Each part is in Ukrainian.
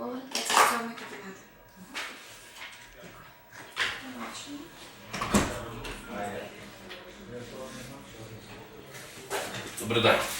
поверх 27 кабінет. Побачимо. Добрий день.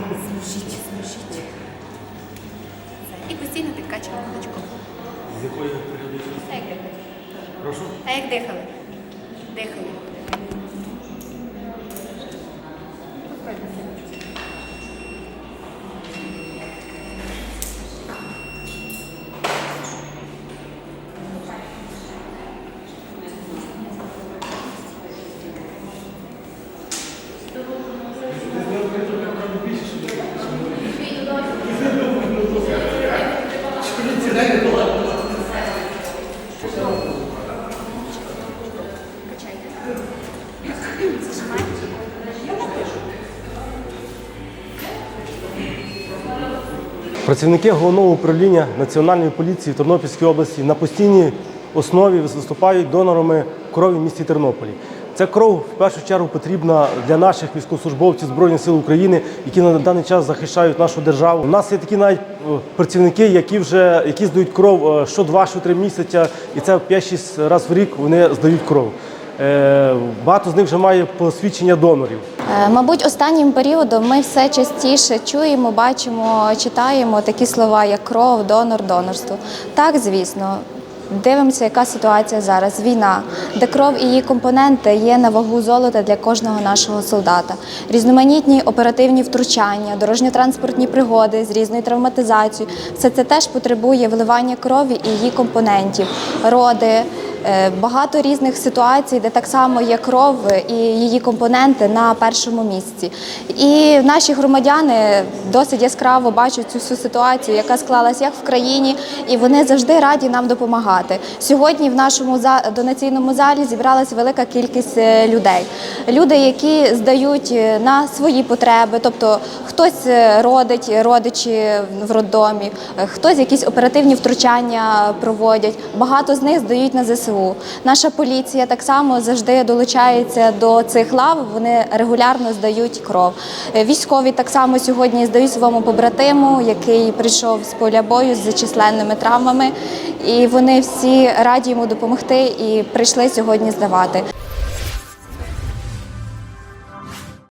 Змушіть, смішіть. І постійно підкачуємо молочко. З якої періодичності? Як дихали? Прошу. А як дихали? Дихали. Працівники головного управління Національної поліції в Тернопільській області на постійній основі виступають донорами крові в місті Тернополі. Ця кров в першу чергу потрібна для наших військовослужбовців Збройних сил України, які на даний час захищають нашу державу. У нас є такі навіть е, працівники, які вже які здають кров е, що два, що три місяці, і це 5-6 разів в рік вони здають кров. Е, Багато з них вже має посвідчення донорів. Е, Мабуть, останнім періодом ми все частіше чуємо, бачимо, читаємо такі слова, як кров, донор, донорство. Так, звісно. Дивимося, яка ситуація зараз. Війна, де кров і її компоненти є на вагу золота для кожного нашого солдата. Різноманітні оперативні втручання, дорожньо-транспортні пригоди з різною травматизацією. Все це теж потребує вливання крові і її компонентів, роди. Е, Багато різних ситуацій, де так само є кров і її компоненти на першому місці. І наші громадяни досить яскраво бачать цю всю ситуацію, яка склалась як в країні, і вони завжди раді нам допомагати. Сьогодні в нашому донаційному залі зібралася велика кількість е, людей. Люди, які здають е, на свої потреби, тобто хтось е, родить родичі в роддомі, хтось якісь оперативні втручання проводять. Багато з них здають на ЗСУ. Наша поліція так само завжди долучається до цих лав. Вони регулярно здають кров. Військові так само сьогодні здають своєму побратиму, який прийшов з поля бою з численними травмами, і вони всі раді йому допомогти і прийшли сьогодні здавати.